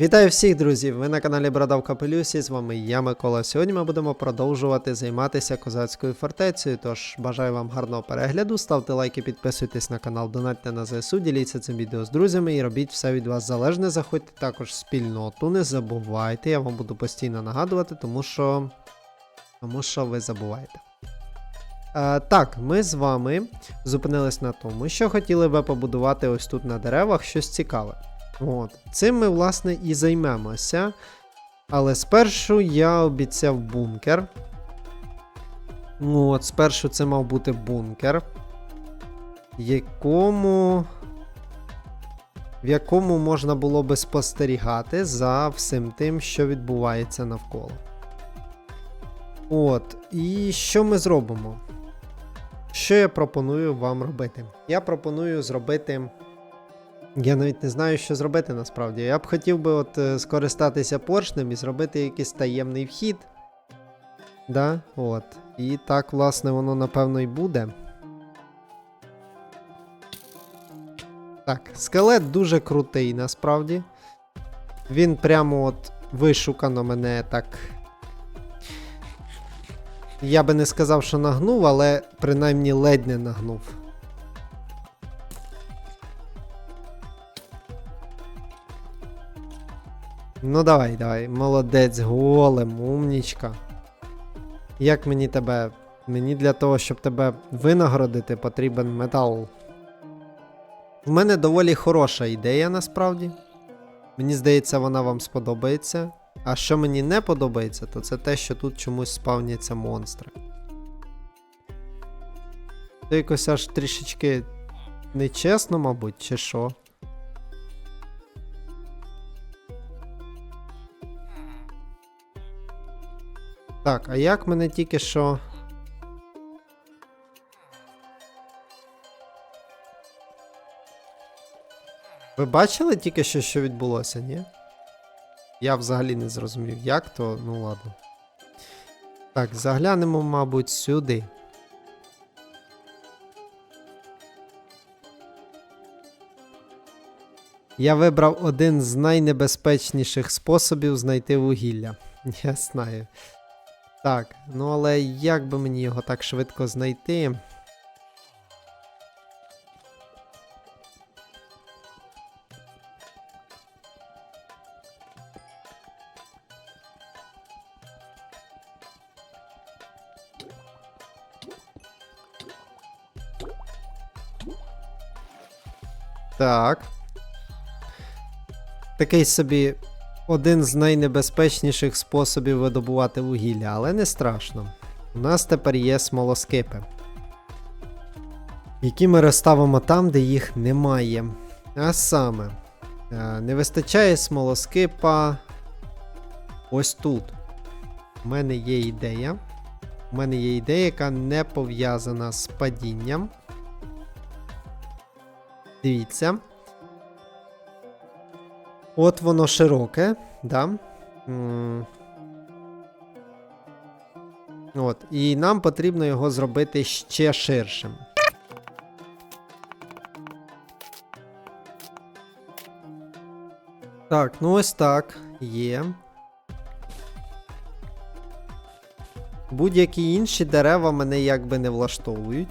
Вітаю всіх, друзів! Ви на каналі Борода в Капелюсі. З вами я, Микола. Сьогодні ми будемо продовжувати займатися козацькою фортецею. Тож бажаю вам гарного перегляду. Ставте лайки, підписуйтесь на канал, донатьте на ЗСУ, діліться цим відео з друзями і робіть все від вас залежне. Заходьте також в спільноту, не забувайте. Я вам буду постійно нагадувати, тому що. Тому що ви забуваєте. Е, так, ми з вами зупинились на тому, що хотіли би побудувати ось тут на деревах щось цікаве. От. Цим ми, власне, і займемося. Але спершу я обіцяв бункер. От, спершу це мав бути бункер, якому. В якому можна було би спостерігати за всім тим, що відбувається навколо. От, і що ми зробимо? Що я пропоную вам робити? Я пропоную зробити. Я навіть не знаю, що зробити насправді. Я б хотів би от е, скористатися поршнем і зробити якийсь таємний вхід. Да? От. І так, власне, воно напевно і буде. Так, скелет дуже крутий насправді. Він прямо от вишукано мене так. Я би не сказав, що нагнув, але принаймні ледь не нагнув. Ну давай, давай, молодець, голем, умнічка. Як мені тебе. Мені для того, щоб тебе винагородити, потрібен метал. В мене доволі хороша ідея насправді. Мені здається, вона вам сподобається. А що мені не подобається, то це те, що тут чомусь спавняться монстри. Це якось аж трішечки нечесно, мабуть, чи що. Так, а як мене тільки що. Ви бачили тільки що, що відбулося, ні? Я взагалі не зрозумів, як то, ну ладно. Так, заглянемо, мабуть, сюди. Я вибрав один з найнебезпечніших способів знайти вугілля. Я знаю. Так, ну але як би мені його так швидко знайти? Так. Такий собі один з найнебезпечніших способів видобувати вугілля, але не страшно. У нас тепер є смолоскипи, які ми розставимо там, де їх немає. А саме, е, не вистачає смолоскипа ось тут. У мене є ідея. У мене є ідея, яка не пов'язана з падінням. Дивіться. От воно широке, да? От, і нам потрібно його зробити ще ширшим. Так, ну ось так, є. Будь-які інші дерева мене якби не влаштовують.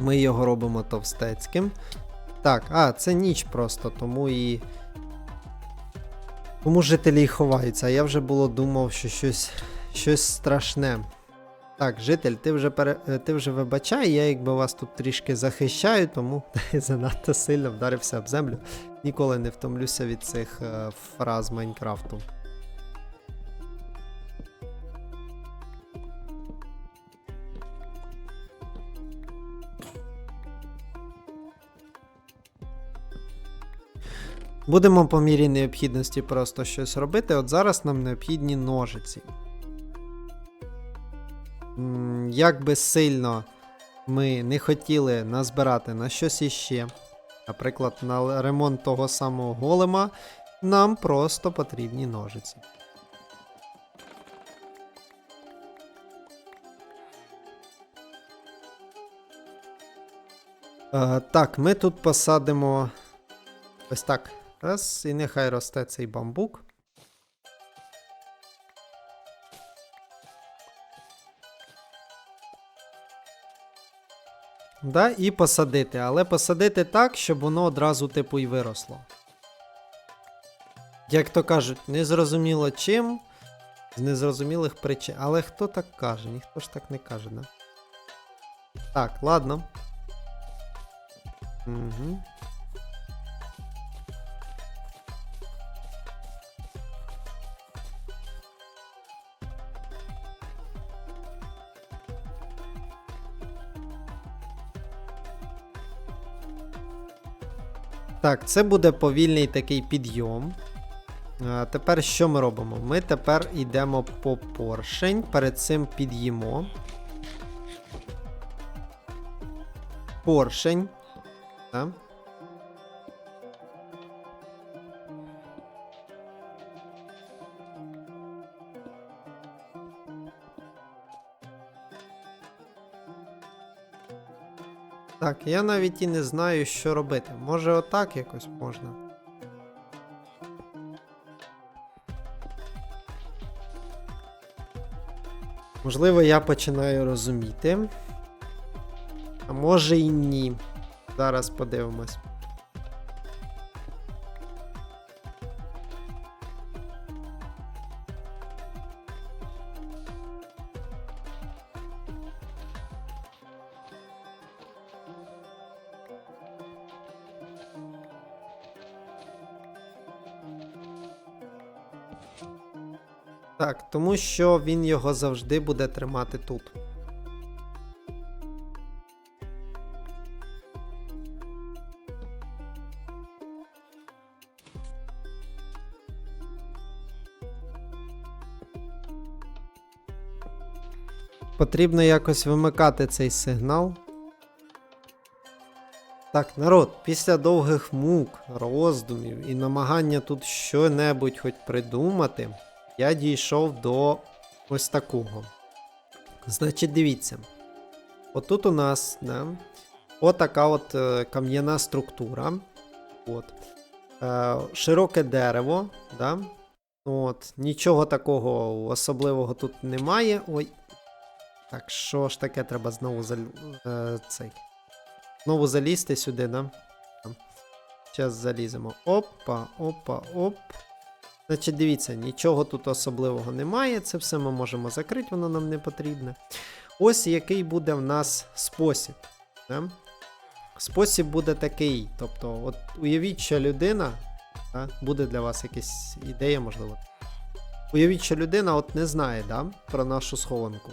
Ми його робимо товстецьким. Так, а, це ніч просто, тому і. Тому жителі й ховаються. А я вже було думав, що щось щось страшне. Так, житель, ти вже пере... е, ти вже вибачай, я якби вас тут трішки захищаю, тому занадто сильно вдарився об землю. Ніколи не втомлюся від цих е, фраз Майнкрафту. Будемо по мірі необхідності просто щось робити. От зараз нам необхідні ножиці. Як би сильно ми не хотіли назбирати на щось іще, наприклад, на ремонт того самого голема, нам просто потрібні ножиці. Е, так, ми тут посадимо Ось так. Раз, і нехай росте цей бамбук. Да, і посадити, але посадити так, щоб воно одразу типу і виросло. Як то кажуть, незрозуміло чим, з незрозумілих причин. Але хто так каже? Ніхто ж так не каже, да? Так, ладно. Угу. Так, це буде повільний такий підйом. А, тепер що ми робимо? Ми тепер йдемо по поршень, перед цим під'їмо. Поршень. Так. Так, я навіть і не знаю, що робити. Може отак якось можна. Можливо, я починаю розуміти. А може і ні. Зараз подивимось. Так, тому що він його завжди буде тримати тут. Потрібно якось вимикати цей сигнал. Так, народ, після довгих мук, роздумів і намагання тут що-небудь хоч придумати, я дійшов до ось такого. Значить, дивіться. Отут у нас да, отака от е, кам'яна структура. От. Е, широке дерево. Да? От, нічого такого особливого тут немає. Ой. Так, що ж таке треба знову зал... е, цей. Знову залізти сюди, да? Зараз заліземо. Опа, опа, оп. Значить, дивіться, нічого тут особливого немає. Це все ми можемо закрити, воно нам не потрібне. Ось який буде в нас спосіб. Да? Спосіб буде такий. Тобто, от уявіть, що людина. Да? Буде для вас якась ідея, можливо. Уявіть, що людина от не знає да? про нашу схованку.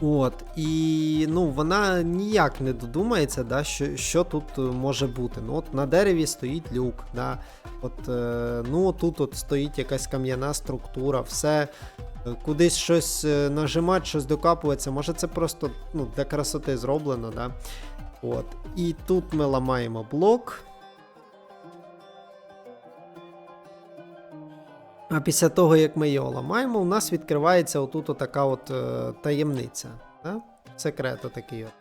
От, і ну, вона ніяк не додумається, да, що що тут е, може бути. Ну, от На дереві стоїть люк. Да, от, е, ну, Тут от стоїть якась кам'яна структура, все е, кудись щось нажимати, щось докапується. Може це просто ну, для красоти зроблено. Да? От. І тут ми ламаємо блок. А після того, як ми його ламаємо, у нас відкривається отут отака от е, таємниця. Да? Секрет такий от.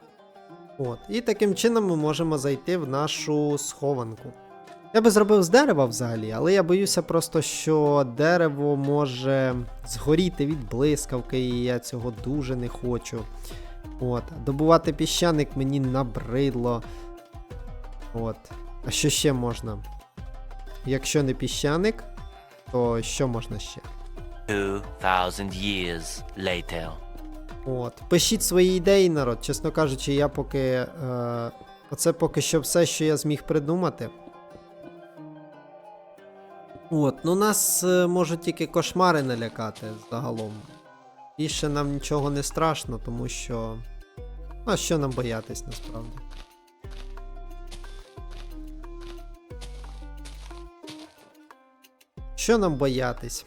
От. І таким чином ми можемо зайти в нашу схованку. Я би зробив з дерева взагалі, але я боюся просто, що дерево може згоріти від блискавки, і я цього дуже не хочу. От. Добувати піщаник мені набридло. От. А що ще можна? Якщо не піщаник, то що можна ще? 2,000 years later. От. Пишіть свої ідеї, народ. Чесно кажучи, я поки. Е, оце поки що все, що я зміг придумати. От, ну нас е, можуть тільки кошмари налякати загалом. Більше нам нічого не страшно, тому що. Ну, а що нам боятись насправді? Що нам боятись?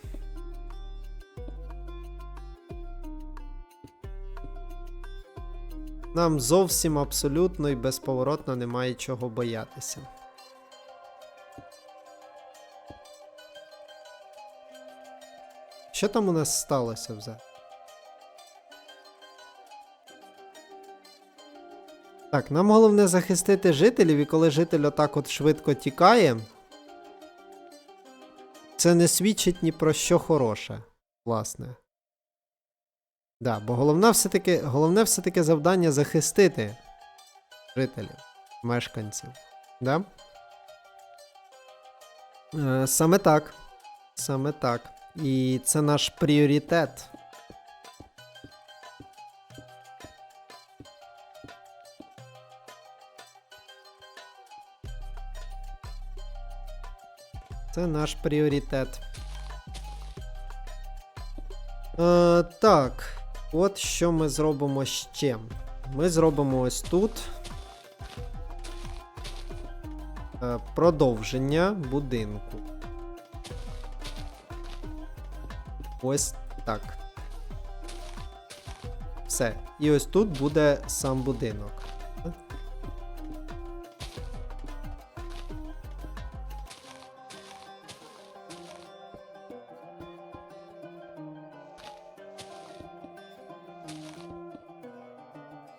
Нам зовсім абсолютно і безповоротно немає чого боятися. Що там у нас сталося взагалі? Так, нам головне захистити жителів, і коли житель отак от швидко тікає, це не свідчить ні про що хороше, власне. Да, бо головне все-таки, головне все-таки завдання захистити жителів, мешканців. Да? Е, саме так. Саме так. І це наш пріоритет. Це наш пріоритет. Е, так, от що ми зробимо ще. Ми зробимо ось тут. Е, продовження будинку. Ось так. Все. І ось тут буде сам будинок.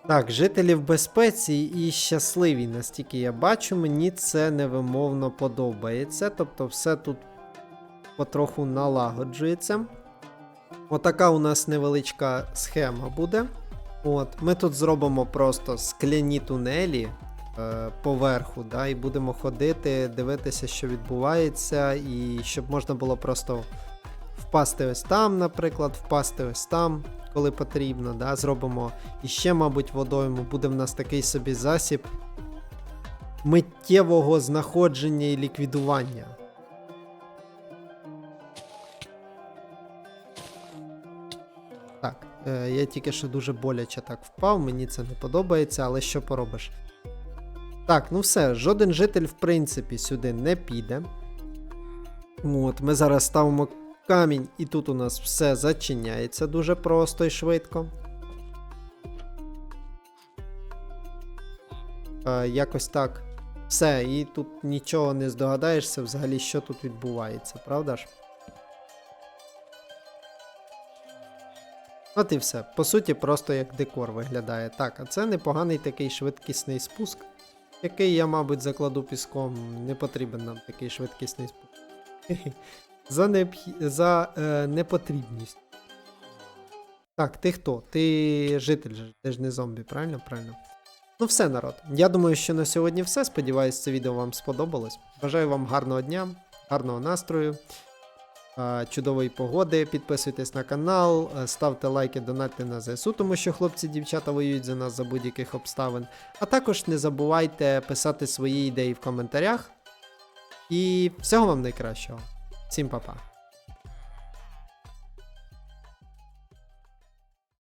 Так, жителі в безпеці і щасливі, настільки я бачу, мені це невимовно подобається. Тобто, все тут потроху налагоджується. Отака у нас невеличка схема буде. От, Ми тут зробимо просто скляні тунелі е, поверху, да, і будемо ходити, дивитися, що відбувається, і щоб можна було просто впасти ось там, наприклад, впасти ось там, коли потрібно. Да, Зробимо іще, мабуть, водойму. Буде в нас такий собі засіб миттєвого знаходження і ліквідування. Так, е, я тільки що дуже боляче так впав, мені це не подобається, але що поробиш? Так, ну все, жоден житель, в принципі, сюди не піде. От, ми зараз ставимо камінь, і тут у нас все зачиняється дуже просто і швидко. Е, якось так. Все, і тут нічого не здогадаєшся взагалі, що тут відбувається, правда ж? От і все. По суті, просто як декор виглядає. Так, а це непоганий такий швидкісний спуск, який я, мабуть, закладу піском. Не потрібен нам такий швидкісний спуск. За, необхі... За е, непотрібність. Так, ти хто? Ти житель, ти ж не зомбі, правильно? Правильно. Ну все, народ. Я думаю, що на сьогодні все. Сподіваюсь, це відео вам сподобалось. Бажаю вам гарного дня, гарного настрою, е, чудової погоди. Підписуйтесь на канал, е, ставте лайки, донатьте на ЗСУ, тому що хлопці дівчата воюють за нас за будь-яких обставин. А також не забувайте писати свої ідеї в коментарях. І всього вам найкращого. Всім па-па.